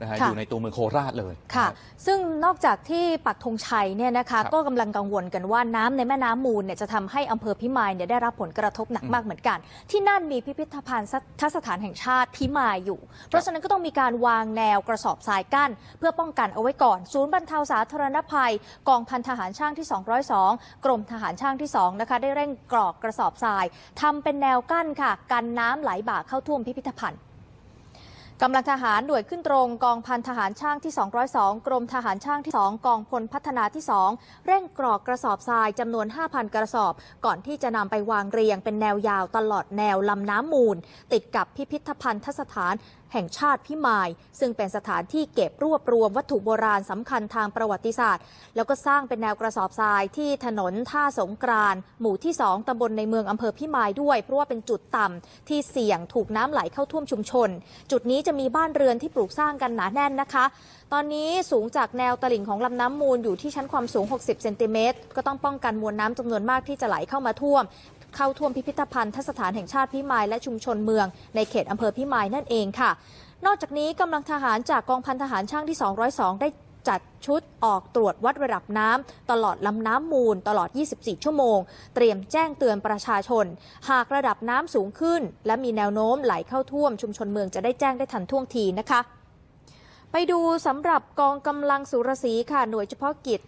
นะฮะค่ะอยู่ในตัวเมืองโคราชเลยค่ะนรับซึ่งนอกจากที่ปักธงชัยเนี่ยนะคะครับก็กำลังกังวลกันว่าน้ำในแม่น้ำมูลเนี่ยจะทำให้อำเภอพิมายเนี่ยได้รับผลกระทบหนักอืมมากเหมือนกัน ที่นั่นมีพิพิธภัณฑ์ทัสถานแห่งชาติพิมายอยู่ เพราะฉะนั้นก็ต้องมีการวางแนวกระสอบทรายกั้น เพื่อป้องกันเอาไว้ก่อน ศูนย์บรรเทาสาธารณภัย กองพันทหารช่างที่ 202 กรมทหารช่างที่2นะคะได้เร่งกรอกกระสอบทรายทำเป็นแนวกั้นค่ะ กันน้ำไหลบ่าเข้าท่วมพิพิธภัณฑ์ กำลังทหารหน่วยขึ้นตรงกองพันทหารช่างที่ 202 กรมทหารช่างที่ 2 กองพลพัฒนาที่ 2 เร่งกรอกกระสอบทรายจำนวน 5,000 กระสอบ ก่อนที่จะนำไปวางเรียงเป็นแนวยาวตลอดแนวลำน้ำมูล ติดกับพิพิธภัณฑสถานแห่งชาติพิมาย ซึ่งเป็นสถานที่เก็บรวบรวมวัตถุโบราณสำคัญทางประวัติศาสตร์ แล้วก็สร้างเป็นแนวกระสอบทรายที่ถนนท่าสงกรานหมู่ที่ 2ตำบลในเมืองอำเภอพิมายด้วย เพราะว่าเป็นจุดต่ำที่เสี่ยงถูกน้ำไหลเข้าท่วมชุมชน จุดนี้จะมีบ้านเรือนที่ปลูกสร้างกันหนาแน่นนะคะ ตอนนี้สูงจากแนวตลิ่งของลำน้ำมูลอยู่ที่ชั้นความสูง 60 เซนติเมตร ก็ต้องป้องกันมวลน้ำจำนวนมากที่จะไหลเข้ามาท่วม เข้าท่วมพิพิธภัณฑ์ทสถานแห่งชาติพิมายและชุมชนเมือง ในเขตอำเภอพิมายนั่นเองค่ะ นอกจากนี้กำลังทหารจากกองพันทหารช่างที่ 202 ได้ จัดชุดออกตรวจวัดระดับน้ำตลอดลำน้ำมูลตลอด 24 ชั่วโมง เตรียมแจ้งเตือนประชาชน หากระดับน้ำสูงขึ้น และมีแนวโน้มไหลเข้าท่วมชุมชนเมืองจะได้แจ้งได้ทันท่วงทีนะคะ ไปดูสำหรับกองกำลังสุรศรีค่ะหน่วยเฉพาะกิจ